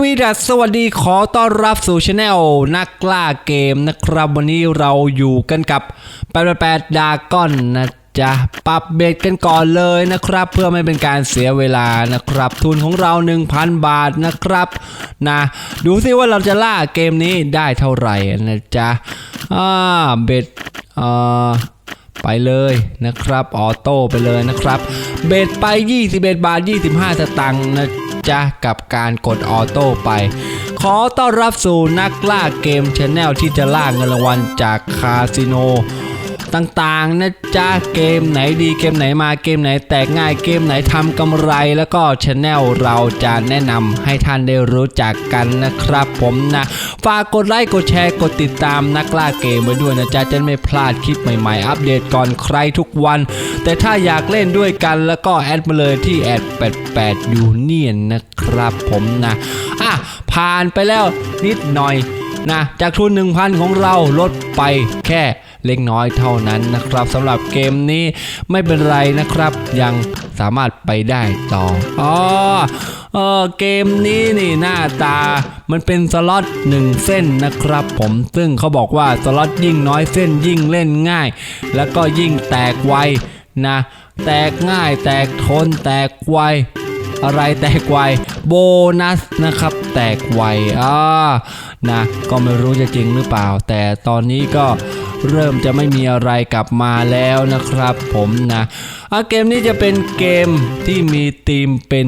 วีดัสสวัสดีขอต้อนรับสู่ช anel นักล่าเกมนะครับ วันนี้เราอยู่กันกับ88ดาก้อนนะจ๊ะปรับเบรกกันก่อนเลยนะครับ เพื่อไม่เป็นการเสียเวลานะครับ ทุนของเรา 1,000 บาทนะครับนะดูซิว่าเราจะล่าเกมนี้ได้เท่าไหร่นะจ๊ะอ่าเบ็ดอ่าไปเลยนะครับออโต้ไปเลยนะครับ เบ็ดไป 21 บาท 25สตังค์นะ จ๊ะ กับการกดออโต้ไป ขอต้อนรับสู่นักล่าเกมชแนลที่จะล่าเงินรางวัลจากคาสิโนต่างๆนะจ๊ะเกมไหนดีเกมไหนมาเกมไหนแตกง่ายเกมไหนทำกำไรแล้วก็ชแนลเราจะแนะนำให้ท่านได้รู้จักกันนะครับผมนะ ฝากกดไลค์กดแชร์กดติดตามนักล่าเกมไว้ด้วยนะจ๊ะจะไม่พลาดคลิปใหม่ๆ อัปเดตก่อนใครทุกวัน แต่ถ้าอยากเล่นด้วยกันแล้วก็แอดมาเลยที่แอด88ยูเนียนนะครับผมนะอะผ่านไปแล้วนิดหน่อยนะจากทุน 1,000 ของเราลดไปแค่ เล็กน้อยเท่านั้นนะครับสำหรับเกมนี้ไม่เป็นไรนะครับ ยังสามารถไปได้ต่ออ๋อเออเกมนี้นี่หน้าตา มันเป็นสล็อตหนึ่งเส้นนะครับผมซึ่งเขาบอกว่าสล็อตยิ่งน้อยเส้นยิ่งเล่นง่าย แล้วก็ยิ่งแตกไวนะ แตกง่ายแตกทนแตกไวอะไรแตกไวโบนัสนะครับ แตกไวอ่านะ ก็ไม่รู้จะจริงหรือเปล่า แต่ตอนนี้ก็ เริ่มจะไม่มีอะไรกลับมาแล้วนะครับผมนะเกมนี้จะเป็นเกมที่มีธีมเป็น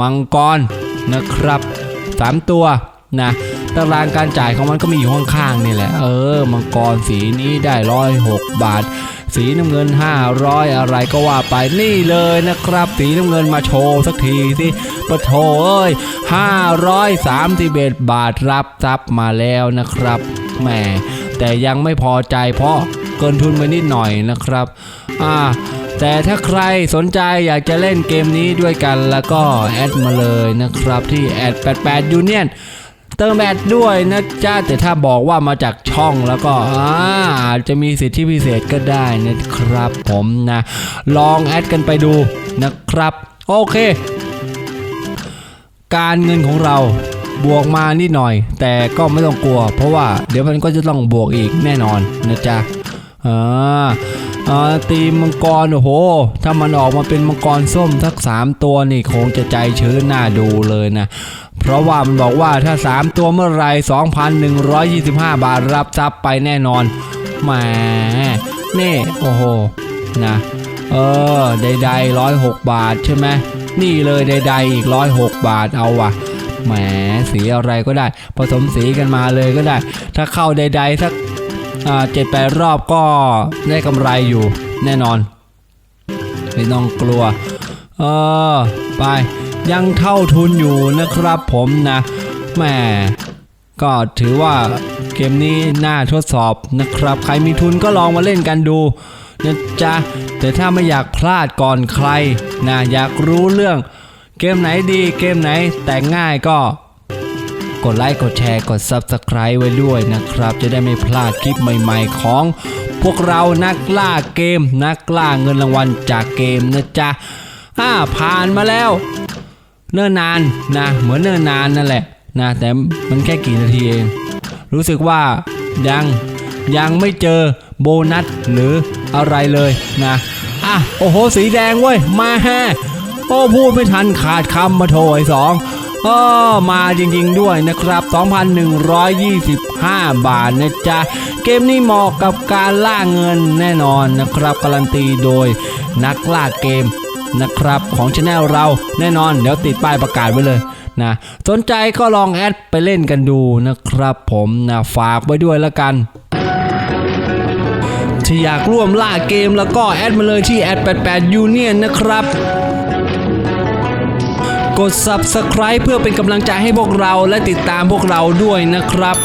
มังกรนะครับสามตัวนะตารางการจ่ายของมันก็มีอยู่ข้างๆนี่แหละ เออ มังกรสีนี้ได้ร้อยหกบาท สีน้ำเงิน 500 อะไรก็ว่าไปนี่เลยนะครับ สีน้ำเงินมาโชว์สักทีสิปะโถเอ้ย531 บาทรับทรัพย์มาแล้วนะครับ แหมแต่ยังไม่พอใจเพราะเกินทุนไปนิดหน่อยนะครับอ่าแต่ถ้าใครสนใจอยากจะเล่นเกมนี้ด้วยกันแล้วก็แอดมาเลยนะครับที่แอด88 Union เติมแอดด้วยนะจ๊ะแต่ถ้าบอกว่ามาจากช่องแล้วก็อาอาจจะมีสิทธิพิเศษก็ได้นะครับผมนะ ลองแอดกันไปดูนะครับ โอเค การเงินของเรา บวกมานิดหน่อย แต่ก็ไม่ต้องกลัว เพราะว่าเดี๋ยวมันก็จะต้องบวกอีกแน่นอนนะจ๊ะอ่าตีมังกรโอ้โห ถ้ามันออกมาเป็นมังกรส้มทัก3ตัวนี่คงจะใจชื้นน่าดูเลยนะ เพราะว่ามันบอกว่าถ้า 3 ตัวเมื่อไหร2,125 บาทรับทรัพย์ไปแน่นอนแหมนี่โอ้โหนะเออใดๆร้อยหกบาทใช่ไหมนี่เลยใดๆอีกร้อยหกบาทเอาว่ะ แหมสีอะไรก็ได้ ผสมสีกันมาเลยก็ได้ ถ้าเข้าใดๆสักเจ็ดแปดรอบก็ได้กำไรอยู่แน่นอน ไม่ต้องกลัว เออ ไปยังเท่าทุนอยู่นะครับผมนะแหมก็ถือว่าเกมนี้น่าทดสอบนะครับ ใครมีทุนก็ลองมาเล่นกันดูนะจ๊ะแต่ถ้าไม่อยากพลาดก่อนใครนะอยากรู้เรื่อง เกมไหนดีเกมไหนแต่งง่ายก็กดไลค์กดแชร์กด Subscribe ไว้ด้วยนะครับ จะได้ไม่พลาดคลิปใหม่ๆของ พวกเรานักล่าเกม นักล่าเงินรางวัลจากเกมนะจ๊ะอ่าผ่านมาแล้ว เนิ่นนานนะ เหมือนเนิ่นนานนั่นแหละนะแต่มันแค่กี่นาทีเอง รู้สึกว่ายังยังไม่เจอโบนัสหรืออะไรเลยนะอะโอ้โหสีแดงเว้ยมาฮโอ้พูดไม่ทันขาดคำมาโถไอ้สองอ้อมาจริงๆด้วยนะครับ 2,125 บาทนะจ๊ะ เกมนี้เหมาะกับการล่าเงินแน่นอนนะครับ การันตีโดยนักล่าเกมนะครับ ของช anel เราแน่นอน เดี๋ยวติดป้ายประกาศไว้เลยนะสนใจก็ลองแอดไปเล่นกันดูนะครับผมนะฝากไว้ด้วยแล้วกันที่อยากร่วมล่าเกมแล้วก็แอดมาเลยที่แอด88 Union นะครับ กด Subscribe เพื่อเป็นกำลังใจให้พวกเราและติดตามพวกเราด้วยนะครับ